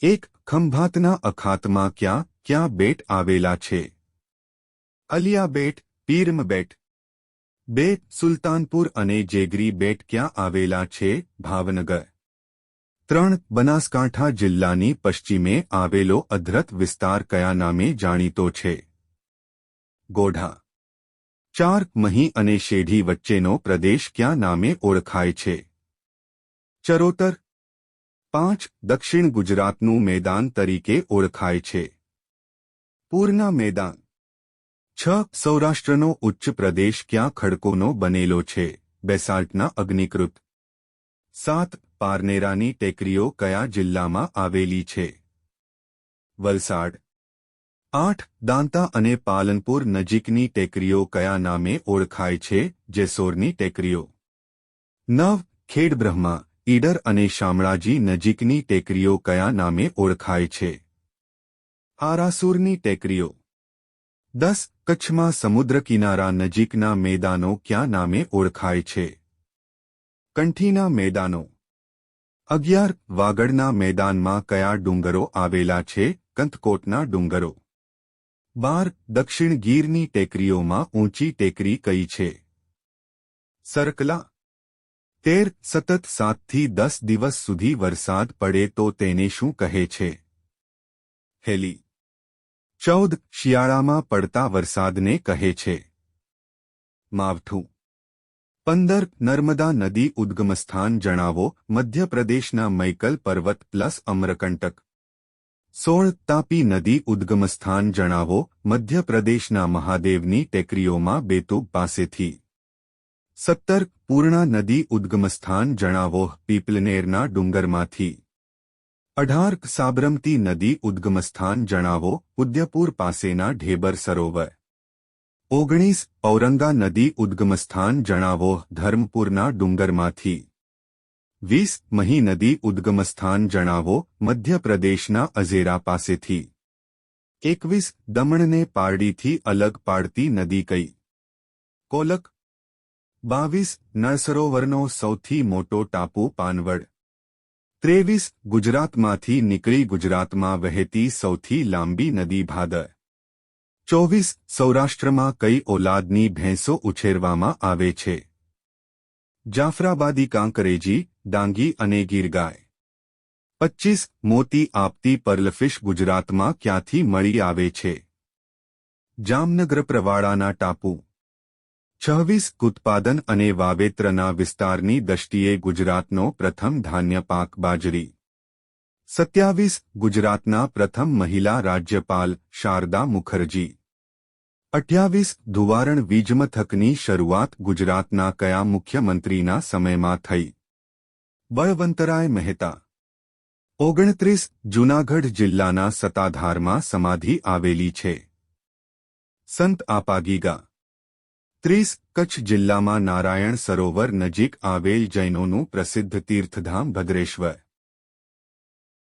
એક ખંભાતના અખાતમાં ક્યાં ક્યાં બેટ આવેલા છે? અલિયા બેટ, પીરમ બેટ. બે સુલતાનપુર અને જેગરી બેટ ક્યાં આવેલા છે? ભાવનગર. ત્રણ બનાસકાંઠા જિલ્લાની પશ્ચિમે આવેલો અધ્રત વિસ્તાર કયા નામે જાણીતો છે? ગોઢા. ચાર મહી અને શેઢી વચ્ચેનો પ્રદેશ ક્યાં નામે ઓળખાય છે? ચરોતર પાંચ દક્ષિણ ગુજરાતનું મેદાન તરીકે ઓળખાય છે. પૂરના મેદાન. છ સૌરાષ્ટ્રનો ઉચ્ચ પ્રદેશ ક્યાં ખડકોનો બનેલો છે? બેસાલ્ટના અગ્નિકૃત. સાત પારનેરાની ટેકરીઓ કયા જિલ્લામાં આવેલી છે? વલસાડ. આઠ દાંતા અને પાલનપુર નજીકની ટેકરીઓ કયા નામે ઓળખાય છે? જેસોરની ટેકરીઓ. નવ ખેડબ્રહ્મા. ઈડર અને શામળાજી નજીકની ટેકરીઓ કયા નામે ઓળખાય છે? આરાસુરની ટેકરીઓ. દસ, કચ્છમાં સમુદ્ર કિનારા નજીકના મેદાનો ક્યાં નામે ઓળખાય છે? કંઠીના મેદાનો. અગિયાર, વાગડના મેદાનમાં કયા ડુંગરો આવેલા છે? કંથકોટના ડુંગરો. બાર, દક્ષિણ ગીરની ટેકરીઓમાં ઊંચી ટેકરી કઈ છે? સરકલા તેર સતત સાતથી દસ દિવસ સુધી વરસાદ પડે તો તેને શું કહે છે હેલી ચૌદ શિયાળામાં પડતા વરસાદને કહે છે માવઠું પંદર નર્મદા નદી ઉદ્ગમસ્થાન જણાવો મધ્યપ્રદેશના મૈકલ પર્વત પ્લસ અમરકંટક સોળ તાપી નદી ઉદ્ગમસ્થાન જણાવો મધ્યપ્રદેશના મહાદેવની ટેકરીઓમાં બેતુબ પાસેથી સત્તર પૂર્ણા નદી ઉદ્ગમસ્થાન જણાવો પીપલનેરના ડુંગરમાંથી અઢાર સાબરમતી નદી ઉદ્ગમસ્થાન જણાવો ઉદ્યપુર પાસેના ઢેબર સરોવર ઓગણીસ ઔરંગા નદી ઉદ્ગમસ્થાન જણાવો ધર્મપુરના ડુંગરમાંથી વીસ મહી નદી ઉદ્ગમસ્થાન જણાવો મધ્યપ્રદેશના અઝેરા પાસેથી એકવીસ દમણને પારડીથી અલગ પાડતી નદી કઈ કોલક બાવીસ નળસરોવરનો સૌથી મોટો ટાપુ પાનવડ. ત્રેવીસ ગુજરાતમાંથી નીકળી ગુજરાતમાં વહેતી સૌથી લાંબી નદી ભાદર. ચોવીસ સૌરાષ્ટ્રમાં કઈ ઓલાદની ભેંસો ઉછેરવામાં આવે છે? જાફરાબાદી કાંકરેજી, ડાંગી અને ગીરગાય પચ્ચીસ મોતી આપતી પર્લફિશ ગુજરાતમાં ક્યાંથી મળી આવે છે? જામનગર પ્રવાળાના ટાપુ. છવ્વીસ ઉત્પાદન અને વાવેતરના વિસ્તારની દ્રષ્ટિએ ગુજરાતનો પ્રથમ ધાન્ય પાક બાજરી. સત્યાવીસ ગુજરાતના પ્રથમ મહિલા રાજ્યપાલ શારદા મુખર્જી. અઠ્યાવીસ ધુવારણ વીજમથકની શરૂઆત ગુજરાતના કયા મુખ્યમંત્રીના સમયમાં થઈ? બળવંતરાય મહેતા. ઓગણત્રીસ જૂનાગઢ જિલ્લાના સતાધારમાં સમાધિ આવેલી છે. સંત આપાગીગા. ત્રીસ કચ્છ જિલ્લામાં નારાયણ સરોવર નજીક આવેલ જૈનોનું પ્રસિદ્ધ તીર્થધામ ભદ્રેશ્વર.